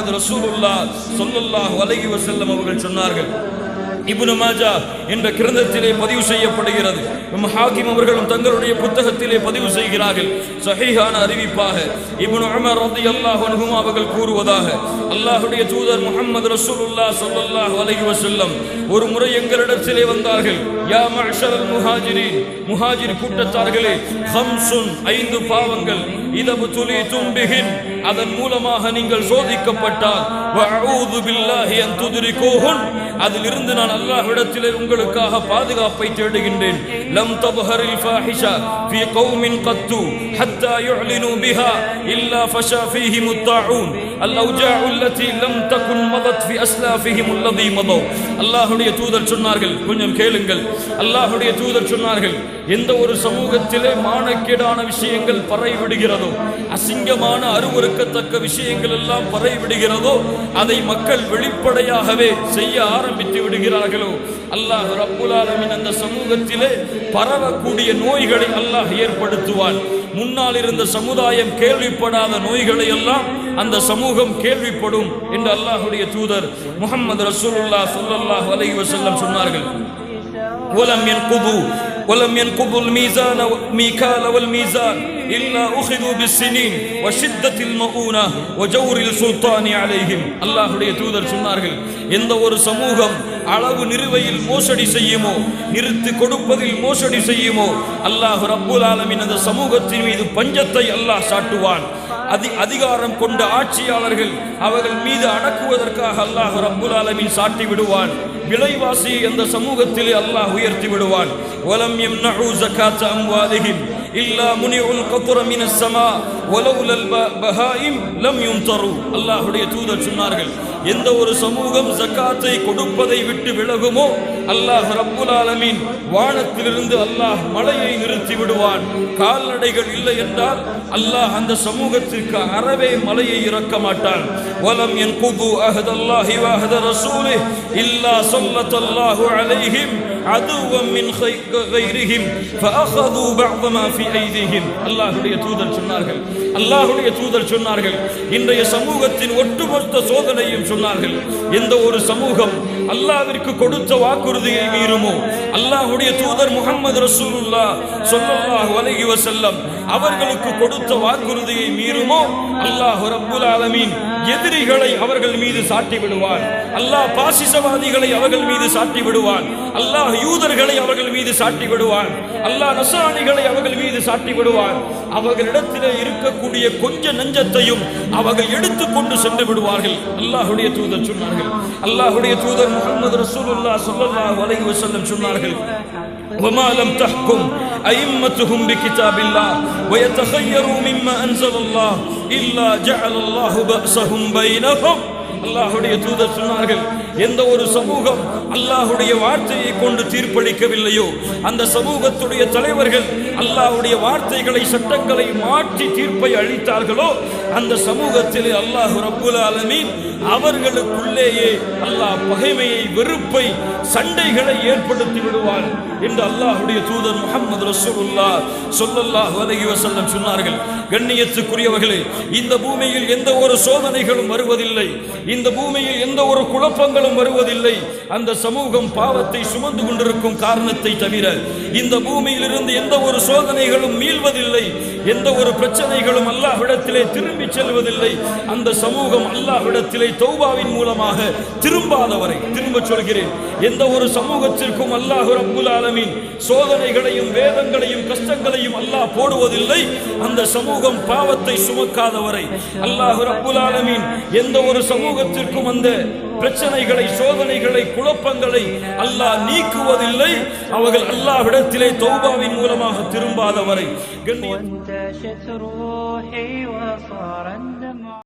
முகமது ரசூலுல்லா ஸல்லல்லாஹு வலகி வசல்லம் அவர்கள் சொன்னார்கள் இபுனு மாஜா என்ற கிரந்தத்திலே பதிவு செய்யப்படுகிறது. இம் ஹாக்கிம் அவர்களும் தங்களுடைய புத்தகத்திலே பதிவு செய்கிறார்கள். சஹீஹான அறிவிப்பாக இப்னு உமர் அல்லாஹ் அனுகும் அவர்கள் கூறுவதாக அல்லாஹுடைய தூதர் முகமது ரசூலுல்லா ஸல்லல்லாஹு அலைஹி வசல்லம் ஒரு முறை எங்களிடத்திலே வந்தார்கள். யா மஅஷரல் முஹாஜிரின் முஹாஜிர் கூட்டத்தார்களே ஹம்சுன் ஐந்து பாவங்கள் இதபு துலி தும்பிகின். அதன் மூலமாக நீங்கள் சோதிக்கப்பட்டால் வஊது பில்லாஹி துதிரி துதுரிகூஹுன். அதிலிருந்து நான் அல்லாஹ் இடத்திலே உங்களுக்காக பாதுகாப்பை தேடுகின்றேன். லம் தபஹரில் ஃபாஹிஷா ஃபீ கௌமின் கத்து ஹத்தா யுஅலினு பிஹா இல்லா ஃபஷா ஃபீஹி முத்தாஊன். الاوجاع التي لم تكن مضت في اسلافهم الذي مضوا அல்லாஹ்வுடைய தூதர் சொன்னார்கள் கொஞ்சம் கேளுங்கள் அல்லாஹ்வுடைய தூதர் சொன்னார்கள் எந்த ஒரு சமூகத்திலே மானக்கேடான விஷயங்கள் பறை விடுகிறதோ அசிங்கமான அருவருக்கத்தக்க விஷயங்கள் எல்லாம் பறை விடுகிறதோ அதை மக்கள் வெளிப்படையாகவே செய்ய ஆரம்பித்து விடுகிறார்களோ அல்லாஹ் ரப்புல் ஆலமீன் அந்த சமூகத்திலே பரவக்கூடிய நோய்களை அல்லாஹ் ஏற்படுத்துவான் முன்னால் இருந்த சமுதாயம் கேள்விப்படாத நோய்களை எல்லாம் அந்த சமூகம் கேள்விப்படும் என்று அல்லாஹ்வுடைய தூதர் முகமது ரசூலுல்லாஹ் ஸல்லல்லாஹு அலைஹி வஸல்லம் சொன்னார்கள் ولم ينقضوا ولم ينقضوا الميزان ميكال والميزان إلا أخذوا بالسنين وشدة المؤونة وجور السلطان عليهم அல்லாஹ்வுடைய தூதர் சொன்னார்கள் எந்த ஒரு சமூகம் அளவு நிறுவையில் மோசடி செய்யுமோ? நிறுத்து கொடுப்பதில் மோசடி செய்யுமோ? அல்லாஹ் ரப்புல் ஆலமின் அந்த சமூகத்தின் மீது பஞ்சத்தை அல்லாஹ் சாட்டுவான். அதி அதிகாரம் கொண்ட ஆட்சியாளர்கள் அவர்கள் மீது அடக்குவதற்காக அல்லாஹ் ரப்புல் ஆலமின் சாட்டி விடுவான். விலைவாசியை அந்த சமூகத்திலே அல்லாஹ் உயர்த்தி விடுவான். எம் நடவு ஜகாத் அம்வாதிகின் இல்லா முனிஉல் கத்ர மினஸ் சமா வலவுல பஹாயிம் லம் யும்தரு அல்லாஹ்வுடைய தூதர் சொன்னார்கள் எந்த ஒரு சமூகம் ஜக்காத்தை கொடுப்பதை விட்டு விலகுமோ அல்லாஹ் ரப்புல் ஆலமீன் வானத்திலிருந்து அல்லாஹ் மழையை நிறுத்தி விடுவான். கால்நடைகள் இல்லை என்றால் அல்லாஹ் அந்த சமூகத்திற்கு அறவே மலையை இறக்க மாட்டான். வலம் என் குது அஹதல்லாஹி வஹத ரசூலி இல்லா சொல்லத்தல்லாஹு அலைஹிம் عدوا من غيرهم فأخذوا بعض ما في أيديهم அல்லாஹ்வுடைய தூதர் சொன்னார்கள் அல்லாஹ்வுடைய தூதர் சொன்னார்கள் இன்றைய சமூகத்தின் ஒட்டுமொத்த சோதனையும் சொன்னார்கள் எந்த ஒரு சமூகம் அல்லாஹ்விற்கு கொடுத்த வாக்குறுதியை மீறுமோ அல்லாஹ்வுடைய தூதர் முகமது ரசூலுல்லா ஸல்லல்லாஹு அலைஹி வஸல்லம் அவர்களுக்கு கொடுத்த வாக்குறுதியை மீறுமோ அல்லாஹ் ரப்புல் ஆலமீன் எதிரிகளை அவர்கள் மீது சாட்டி விடுவான் அல்லாஹ் பாசிசவாதிகளை அவர்கள் மீது சாட்டி விடுவான் அல்லாஹ் யூதர்களை அவர்கள் மீது சாட்டி விடுவான் அல்லாஹ் நசானிகளை அவர்கள் மீது சாட்டி விடுவான் அவர்களிடத்திலே இருக்கக்கூடிய கொஞ்ச நஞ்சத்தையும் அவர்கள் எடுத்துக்கொண்டு சென்று விடுவார்கள் அல்லாஹ்வுடைய தூதர் சொன்னார்கள் அல்லாஹ்வுடைய தூதர் முகமது ரசூலுல்லாஹ் ஸல்லல்லாஹு அலைஹி வஸல்லம் சொன்னார்கள் وما لم تحكم أئمتهم بكتاب الله ويتخيروا مما أنزل الله إلا جعل الله بأسهم بينهم அல்லாஹுடைய தூதர் சொன்னார்கள் எந்த ஒரு சமூகம் அல்லாஹுடைய வார்த்தையை கொண்டு தீர்ப்பளிக்கவில்லையோ அந்த சமூகத்துடைய தலைவர்கள் அல்லாஹுடைய வார்த்தைகளை சட்டங்களை மாற்றி தீர்ப்பை அளித்தார்களோ அந்த சமூகத்தில் அல்லாஹு ரப்புல் ஆலமீன் அவர்களுக்குள்ளேயே அல்லாஹ் பகைமையை வெறுப்பை சண்டைகளை ஏற்படுத்தி விடுவார் என்று அல்லாஹுடைய தூதர் முகமது ரசூலுல்லா சொல்லல்லாஹ் வதகி வசல்லம் சொன்னார்கள். கண்ணியத்துக்குரியவர்களே இந்த பூமியில் எந்த ஒரு சோதனைகளும் வருவதில்லை. இந்த பூமியில் எந்த ஒரு குழப்பங்கள் குழப்பங்களும் வருவதில்லை. அந்த சமூகம் பாவத்தை சுமந்து கொண்டிருக்கும் காரணத்தை தவிர இந்த பூமியிலிருந்து எந்த ஒரு சோதனைகளும் மீள்வதில்லை. எந்த ஒரு பிரச்சனைகளும் அல்லாஹ்விடத்திலே திரும்பி செல்வதில்லை. அந்த சமூகம் அல்லாஹ்விடத்திலே தௌபாவின் மூலமாக திரும்பாதவரை திரும்ப சொல்கிறேன். எந்த ஒரு சமூகத்திற்கும் அல்லாஹ் ரப்புல் ஆலமின் சோதனைகளையும் வேதங்களையும் கஷ்டங்களையும் அல்லாஹ் போடுவதில்லை. அந்த சமூகம் பாவத்தை சுமக்காதவரை அல்லாஹ் ரப்புல் ஆலமின் எந்த ஒரு சமூகத்திற்கும் அந்த பிரச்சனைகளை சோதனைகளை குழப்பங்களை அல்லாஹ் நீக்குவதில்லை. அவர்கள் அல்லாஹ்விடத்திலே தௌபாவின் மூலமாக திரும்பாதவரை. கண்ணியம்.